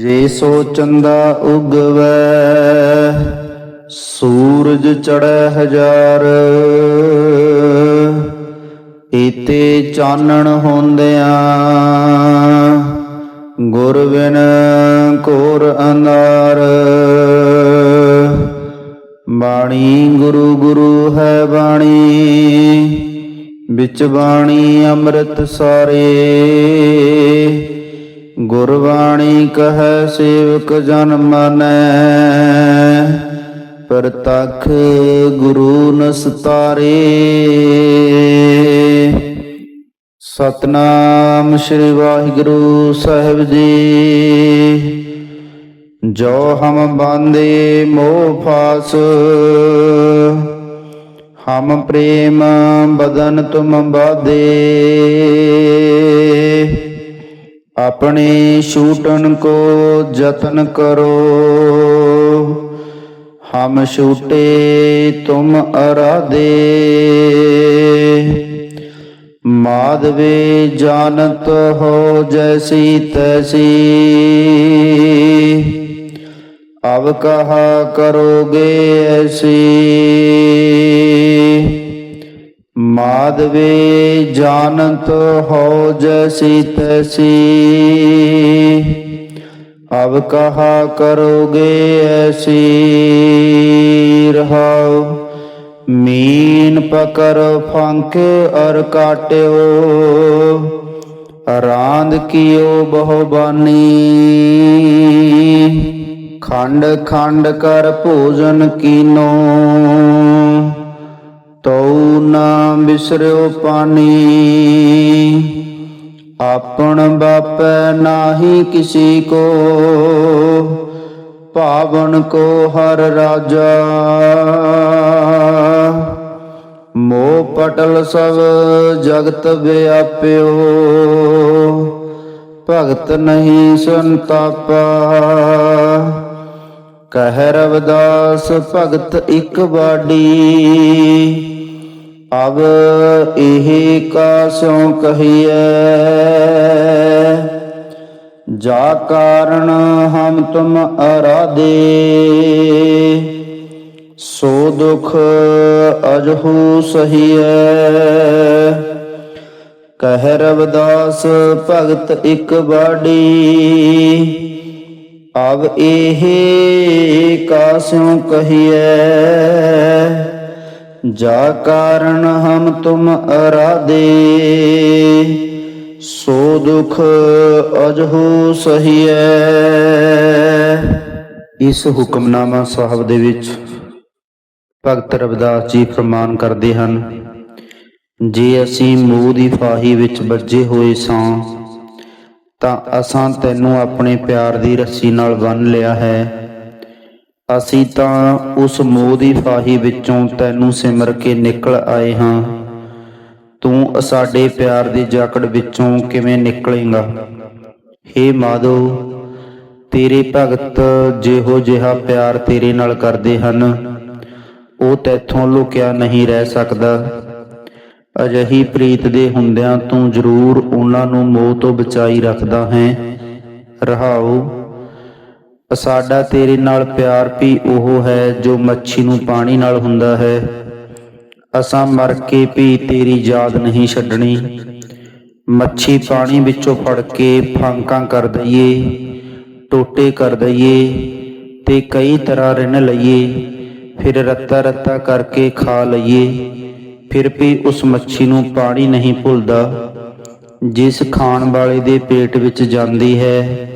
ਜੇ ਸੋ ਚੰਦਾ ਉਗਵੈ, ਸੂਰਜ ਚੜ੍ਹੈ ਹਜ਼ਾਰ। ਈਤੇ ਚਾਨਣ ਹੁੰਦਿਆਂ ਗੁਰ ਬਿਨ ਘੋਰ ਅੰਧਾਰ। ਬਾਣੀ ਗੁਰੂ ਗੁਰੂ ਹੈ ਬਾਣੀ, ਵਿੱਚ ਬਾਣੀ ਅੰਮ੍ਰਿਤ ਸਾਰੇ। ਗੁਰਬਾਣੀ ਕਹੈ, ਸੇਵਕ ਜਨ ਮਾਨੈ। ਪ੍ਰਤਖ ਗੁਰੂ ਨਸਤਾਰੇ। ਸਤਨਾਮ ਸ੍ਰੀ ਵਾਹਿਗੁਰੂ ਸਾਹਿਬ ਜੀ। ਜੋ ਹਮ ਬਾਂਦੇ ਮੋਹ ਫਾਸ, ਹਮ ਪ੍ਰੇਮ ਬਦਨ ਤੁਮ ਬਾਦੇ ਆਪਣੇ ਛੂਟਨ ਕੋ ਯਤਨ ਕਰੋ। ਹਮ ਛੂਟੇ ਤੁਮ ਅਰਾਦੇ ਮਾਧਵੇ ਜਾਣਤ ਹੋ ਜੈਸੀ ਤੈਸੀ। ਅਬ ਕਹਾ ਕਰੋਗੇ ਐਸੀ। ਮਾਧਵੇ ਜਾਣਤ ਹੋ ਜੈਸੀ ਤੈਸੀ ਅਬ ਕਹਾ ਕਰੋਗੇ ਐਸੀ ਰਹਾਉ। ਮੀਨ ਪਕਰ ਫੰਕ ਅਰ ਕਾਟਿਓ। ਰਾਂਦ ਕੀਓ ਬਹੁ ਬਾਨੀ ਖੰਡ ਖੰਡ ਕਰ ਭੋਜਨ ਕੀਨੋ। ਤਉ ਨਾ ਬਿਸਰਿਓ ਪਾਣੀ। ਆਪਣ ਬਾਪੈ ਨਾਹੀ ਕਿਸੀ ਕੋ ਪਾਵਨ ਕੋ ਹਰ ਰਾਜਾ। ਮੋਹ ਪਟਲ ਸਭ ਜਗਤ ਵਿਆਪਿਓ, ਭਗਤ ਨਹੀਂ ਸੰਤਾਪਾ। ਕਹਿ ਰਵਦਾਸ ਭਗਤ ਇਕ ਬਾਡੀ ਅਬ ਇਹ ਕਾਸੋਂ ਕਹੀਐ। ਜਾ ਕਾਰਨ ਹਮ ਤੁਮ ਅਰਾਦੇ ਸੋ ਦੁਖ ਅਜਹੂ ਸਹੀਐ। ਕਹਿ ਰਵਦਾਸ ਭਗਤ ਇਕ ਬਾੜੀ ਅਬ ਇਹ ਕਾਸੋਂ ਕਹੀਐ। ਜਾ ਕਾਰਨ ਹਮ ਤੁਮ ਅਰਾਦੇ ਸੋ ਦੁਖ ਅਜਹੂ ਸਹੀਐ। ਇਸ ਹੁਕਮਨਾਮਾ ਸਾਹਿਬ ਦੇ ਵਿੱਚ ਭਗਤ ਰਵਿਦਾਸ ਜੀ ਫਰਮਾਨ ਕਰਦੇ ਹਨ, ਜੇ ਅਸੀਂ ਮੋਹ ਦੀ ਫਾਹੀ ਵਿੱਚ ਵੱਜੇ ਹੋਏ ਸਾਂ, ਤਾਂ ਅਸਾਂ ਤੈਨੂੰ ਆਪਣੇ ਪਿਆਰ ਦੀ ਰੱਸੀ ਨਾਲ ਬੰਨ ਲਿਆ ਹੈ। ਅਸੀਂ ਤਾਂ ਉਸ ਮੋਹ ਦੀ ਫਾਹੀ ਵਿੱਚੋਂ ਤੈਨੂੰ ਸਿਮਰ ਕੇ ਨਿਕਲ ਆਏ ਹਾਂ। ਤੂੰ ਸਾਡੇ ਪਿਆਰ ਦੀ ਜਾਕੜ ਵਿੱਚੋਂ ਕਿਵੇਂ ਨਿਕਲੇਂਗਾ? ਹੇ ਮਾਧੋ, ਤੇਰੇ ਭਗਤ ਜਿਹੋ ਜਿਹਾ ਪਿਆਰ ਤੇਰੇ ਨਾਲ ਕਰਦੇ ਹਨ। ਉਹ ਤੈਥੋਂ ਲੁਕਿਆ ਨਹੀਂ ਰਹਿ ਸਕਦਾ। ਅਜਹੀ ਪ੍ਰੀਤ ਦੇ ਹੁੰਦਿਆਂ ਤੂੰ ਜ਼ਰੂਰ ਉਹਨਾਂ ਨੂੰ ਮੋਹ ਤੋਂ ਬਚਾਈ ਰੱਖਦਾ ਹੈ। ਰਹਾਓ ਸਾਡਾ ਤੇਰੇ ਨਾਲ ਪਿਆਰ ਵੀ ਉਹ ਹੈ ਜੋ ਮੱਛੀ ਨੂੰ ਪਾਣੀ ਨਾਲ ਹੁੰਦਾ ਹੈ। ਅਸਾਂ ਮਰ ਕੇ ਵੀ ਤੇਰੀ ਯਾਦ ਨਹੀਂ ਛੱਡਣੀ। ਮੱਛੀ ਪਾਣੀ ਵਿੱਚੋਂ ਫੜ ਕੇ ਫਾਂਕਾਂ ਕਰ ਦਈਏ, ਟੋਟੇ ਕਰ ਦਈਏ ਤੇ ਕਈ ਤਰ੍ਹਾਂ ਰਿੰਨ ਲਈਏ, ਫਿਰ ਰੱਤਾ ਰੱਤਾ ਕਰਕੇ ਖਾ ਲਈਏ, ਫਿਰ ਵੀ ਉਸ ਮੱਛੀ ਨੂੰ ਪਾਣੀ ਨਹੀਂ ਭੁੱਲਦਾ। ਜਿਸ ਖਾਣ ਵਾਲੇ ਦੇ ਪੇਟ ਵਿੱਚ ਜਾਂਦੀ ਹੈ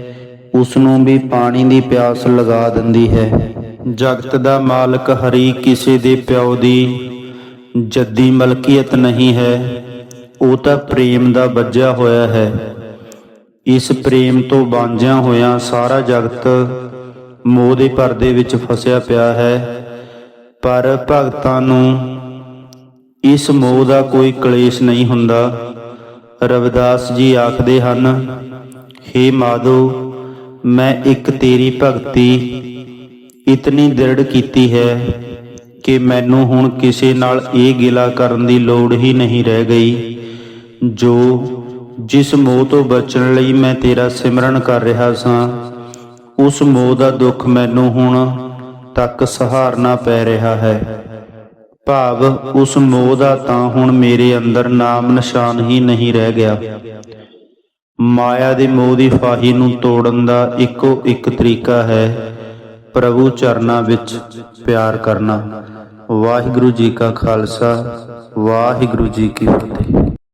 ਉਸ ਨੂੰ ਵੀ ਪਾਣੀ ਦੀ ਪਿਆਸ ਲਗਾ ਦਿੰਦੀ ਹੈ। ਜਗਤ ਦਾ ਮਾਲਕ ਹਰੀ ਕਿਸੇ ਦੇ ਪਿਓ ਦੀ ਜੱਦੀ ਮਲਕੀਅਤ ਨਹੀਂ ਹੈ। ਉਹ ਤਾਂ ਪ੍ਰੇਮ ਦਾ ਵੱਜਿਆ ਹੋਇਆ ਹੈ। ਇਸ ਪ੍ਰੇਮ ਤੋਂ ਵਾਂਝਿਆ ਹੋਇਆ ਸਾਰਾ ਜਗਤ ਮੋਹ ਦੇ ਪਰਦੇ ਵਿੱਚ ਫਸਿਆ ਪਿਆ ਹੈ। ਪਰ ਭਗਤਾਂ ਨੂੰ ਇਸ ਮੋਹ ਦਾ ਕੋਈ ਕਲੇਸ਼ ਨਹੀਂ ਹੁੰਦਾ। ਰਵਿਦਾਸ ਜੀ ਆਖਦੇ ਹਨ हे ਮਾਧੋ ਮੈਂ ਇੱਕ ਤੇਰੀ ਭਗਤੀ ਇਤਨੀ ਦ੍ਰਿੜ ਕੀਤੀ ਹੈ ਕਿ ਮੈਨੂੰ ਹੁਣ ਕਿਸੇ ਨਾਲ ਇਹ ਗਿਲਾ ਕਰਨ ਦੀ ਲੋੜ ਹੀ ਨਹੀਂ ਰਹਿ ਗਈ, ਜੋ ਜਿਸ ਮੋਹ ਤੋਂ ਬਚਣ ਲਈ ਮੈਂ ਤੇਰਾ ਸਿਮਰਨ ਕਰ ਰਿਹਾ ਸਾਂ, ਉਸ ਮੋਹ ਦਾ ਦੁੱਖ ਮੈਨੂੰ ਹੁਣ ਤੱਕ ਸਹਾਰਨਾ ਪੈ ਰਿਹਾ ਹੈ। ਭਾਵ ਉਸ ਮੋਹ ਦਾ ਤਾਂ ਹੁਣ ਮੇਰੇ ਅੰਦਰ ਨਾਮ ਨਿਸ਼ਾਨ ਹੀ ਨਹੀਂ ਰਹਿ ਗਿਆ। ਮਾਇਆ ਦੇ ਮੋਹ ਦੀ ਫਾਹੀ ਨੂੰ ਤੋੜਨ ਦਾ ਇੱਕੋ ਇੱਕ ਤਰੀਕਾ ਹੈ ਪ੍ਰਭੂ ਚਰਨਾਂ ਵਿੱਚ ਪਿਆਰ ਕਰਨਾ। ਵਾਹਿਗੁਰੂ ਜੀ ਕਾ ਖਾਲਸਾ, ਵਾਹਿਗੁਰੂ ਜੀ ਕੀ ਫਤਿਹ।